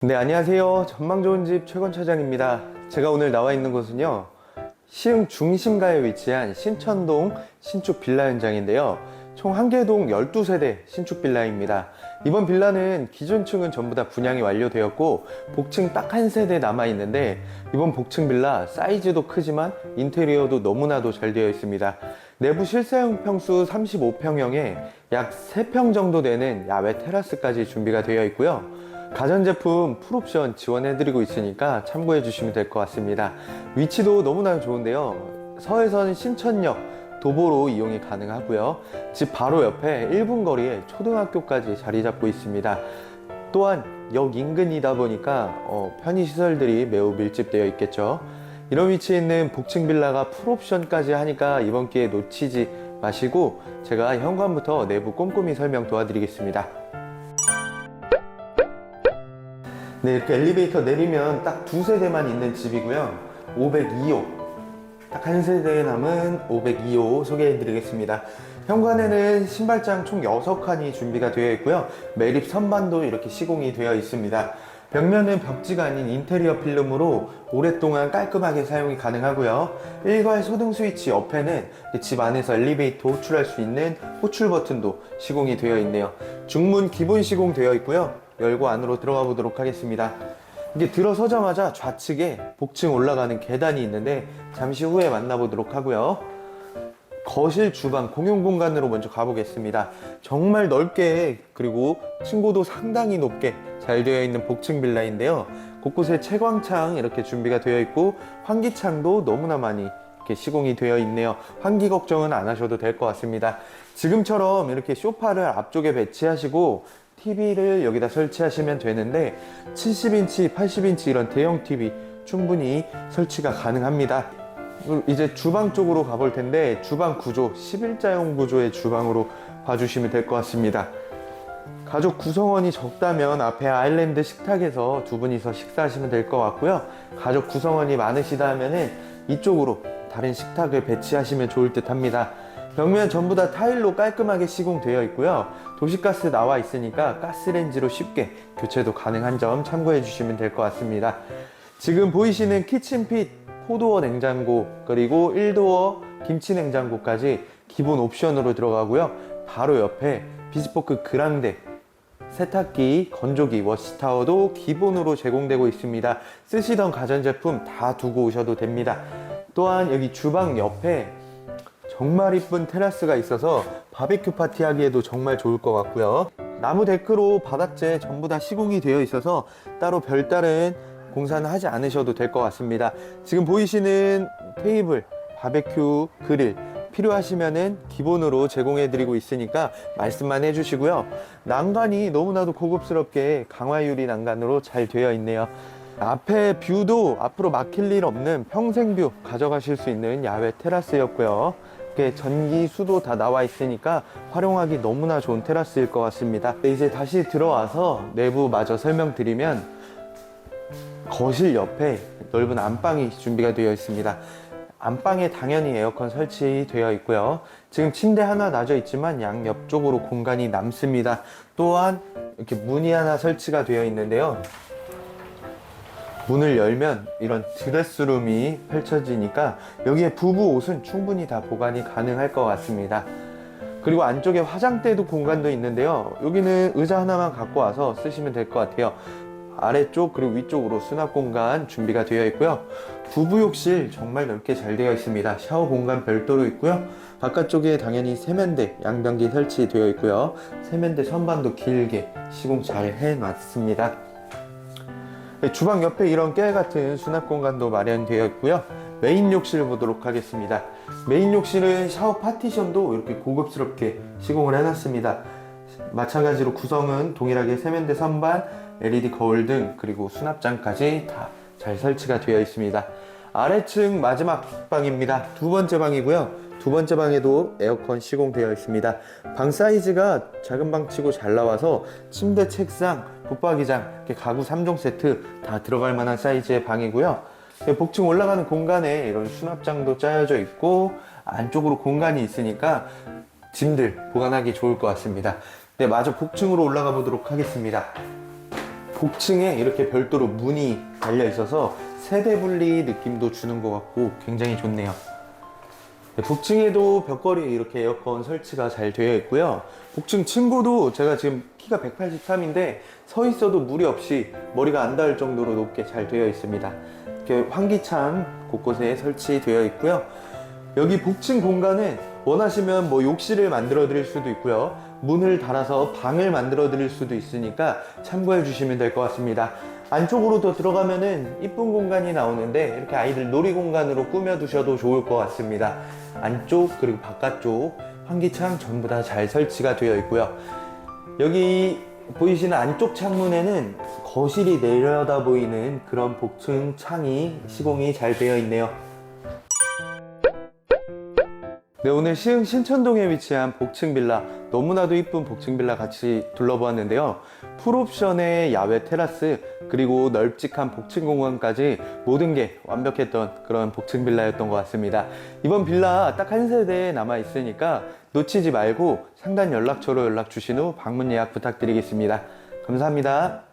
네, 안녕하세요. 전망 좋은 집 최건 차장입니다. 제가 오늘 나와 있는 곳은요. 시흥 중심가에 위치한 신천동 신축 빌라 현장인데요. 총 한 개동 12세대 신축 빌라입니다. 이번 빌라는 기존층은 전부 다 분양이 완료되었고 복층 딱 한 세대 남아 있는데 이번 복층 빌라 사이즈도 크지만 인테리어도 너무나도 잘 되어 있습니다. 내부 실사용 평수 35평형에 약 3평 정도 되는 야외 테라스까지 준비가 되어 있고요. 가전제품 풀옵션 지원해드리고 있으니까 참고해 주시면 될 것 같습니다. 위치도 너무나 좋은데요. 서해선 신천역 도보로 이용이 가능하고요. 집 바로 옆에 1분 거리에 초등학교까지 자리 잡고 있습니다. 또한 역 인근이다 보니까 어, 편의시설들이 매우 밀집되어 있겠죠. 이런 위치에 있는 복층 빌라가 풀옵션까지 하니까 이번 기회에 놓치지 마시고 제가 현관부터 내부 꼼꼼히 설명 도와드리겠습니다. 네, 이렇게 엘리베이터 내리면 딱 두 세대만 있는 집이고요. 502호. 딱 한 세대에 남은 502호 소개해 드리겠습니다. 현관에는 신발장 총 6칸이 준비가 되어 있고요. 매립 선반도 이렇게 시공이 되어 있습니다. 벽면은 벽지가 아닌 인테리어 필름으로 오랫동안 깔끔하게 사용이 가능하고요. 일괄 소등 스위치 옆에는 집 안에서 엘리베이터 호출할 수 있는 호출 버튼도 시공이 되어 있네요. 중문 기본 시공 되어 있고요. 열고 안으로 들어가 보도록 하겠습니다. 이게 들어서자마자 좌측에 복층 올라가는 계단이 있는데 잠시 후에 만나보도록 하고요. 거실, 주방, 공용 공간으로 먼저 가보겠습니다. 정말 넓게 그리고 층고도 상당히 높게 잘 되어 있는 복층 빌라인데요. 곳곳에 채광창 이렇게 준비가 되어 있고 환기창도 너무나 많이 이렇게 시공이 되어 있네요. 환기 걱정은 안 하셔도 될 것 같습니다. 지금처럼 이렇게 소파를 앞쪽에 배치하시고 TV를 여기다 설치하시면 되는데 70인치, 80인치 이런 대형 TV 충분히 설치가 가능합니다. 이제 주방 쪽으로 가볼 텐데 주방 구조 11자용 구조의 주방으로 봐주시면 될 것 같습니다. 가족 구성원이 적다면 앞에 아일랜드 식탁에서 두 분이서 식사하시면 될 것 같고요. 가족 구성원이 많으시다 하면은 이쪽으로 다른 식탁을 배치하시면 좋을 듯 합니다. 벽면 전부 다 타일로 깔끔하게 시공되어 있고요. 도시가스 나와 있으니까 가스레인지로 쉽게 교체도 가능한 점 참고해 주시면 될 것 같습니다. 지금 보이시는 키친핏 포도어 냉장고 그리고 1도어 김치 냉장고까지 기본 옵션으로 들어가고요. 바로 옆에 비스포크 그랑데 세탁기, 건조기, 워시타워도 기본으로 제공되고 있습니다. 쓰시던 가전제품 다 두고 오셔도 됩니다. 또한 여기 주방 옆에 정말 이쁜 테라스가 있어서 바베큐 파티 하기에도 정말 좋을 것 같고요. 나무 데크로 바닥재 전부 다 시공이 되어 있어서 따로 별다른 공사는 하지 않으셔도 될 것 같습니다. 지금 보이시는 테이블, 바베큐 그릴 필요하시면은 기본으로 제공해 드리고 있으니까 말씀만 해 주시고요. 난간이 너무나도 고급스럽게 강화유리 난간으로 잘 되어 있네요. 앞에 뷰도 앞으로 막힐 일 없는 평생뷰 가져가실 수 있는 야외 테라스였고요. 이렇게 전기 수도 다 나와 있으니까 활용하기 너무나 좋은 테라스일 것 같습니다. 네, 이제 다시 들어와서 내부 마저 설명드리면 거실 옆에 넓은 안방이 준비가 되어 있습니다. 안방에 당연히 에어컨 설치되어 있고요. 지금 침대 하나 놔져 있지만 양 옆쪽으로 공간이 남습니다. 또한 이렇게 문이 하나 설치가 되어 있는데요. 문을 열면 이런 드레스룸이 펼쳐지니까 여기에 부부 옷은 충분히 다 보관이 가능할 것 같습니다. 그리고 안쪽에 화장대도 공간도 있는데요. 여기는 의자 하나만 갖고 와서 쓰시면 될 것 같아요. 아래쪽 그리고 위쪽으로 수납 공간 준비가 되어 있고요. 부부 욕실 정말 넓게 잘 되어 있습니다. 샤워 공간 별도로 있고요. 바깥쪽에 당연히 세면대 양변기 설치되어 있고요. 세면대 선반도 길게 시공 잘 해놨습니다. 네, 주방 옆에 이런 깨 같은 수납 공간도 마련되어 있고요. 메인 욕실 보도록 하겠습니다. 메인 욕실은 샤워 파티션도 이렇게 고급스럽게 시공을 해놨습니다. 마찬가지로 구성은 동일하게 세면대 선반, LED 거울 등 그리고 수납장까지 다 잘 설치가 되어 있습니다. 아래층 마지막 방입니다. 두 번째 방이고요. 두 번째 방에도 에어컨 시공되어 있습니다. 방 사이즈가 작은 방치고 잘 나와서 침대, 책상, 붙박이장, 가구 3종 세트 다 들어갈 만한 사이즈의 방이고요. 네, 복층 올라가는 공간에 이런 수납장도 짜여져 있고 안쪽으로 공간이 있으니까 짐들 보관하기 좋을 것 같습니다. 네, 마저 복층으로 올라가 보도록 하겠습니다. 복층에 이렇게 별도로 문이 달려 있어서 세대 분리 느낌도 주는 것 같고 굉장히 좋네요. 네, 복층에도 벽걸이 이렇게 에어컨 설치가 잘 되어 있고요. 복층 층고도 제가 지금 키가 183인데 서 있어도 무리 없이 머리가 안 닿을 정도로 높게 잘 되어 있습니다. 이렇게 환기창 곳곳에 설치되어 있고요. 여기 복층 공간은 원하시면 뭐 욕실을 만들어 드릴 수도 있고요. 문을 달아서 방을 만들어 드릴 수도 있으니까 참고해 주시면 될 것 같습니다. 안쪽으로 더 들어가면은 이쁜 공간이 나오는데 이렇게 아이들 놀이 공간으로 꾸며 두셔도 좋을 것 같습니다. 안쪽 그리고 바깥쪽 환기창 전부 다 잘 설치가 되어 있고요. 여기 보이시는 안쪽 창문에는 거실이 내려다 보이는 그런 복층 창이 시공이 잘 되어 있네요. 네, 오늘 시흥 신천동에 위치한 복층 빌라, 너무나도 이쁜 복층 빌라 같이 둘러보았는데요. 풀옵션의 야외 테라스, 그리고 널찍한 복층 공간까지 모든 게 완벽했던 그런 복층 빌라였던 것 같습니다. 이번 빌라 딱 한 세대 남아 있으니까 놓치지 말고 상단 연락처로 연락 주신 후 방문 예약 부탁드리겠습니다. 감사합니다.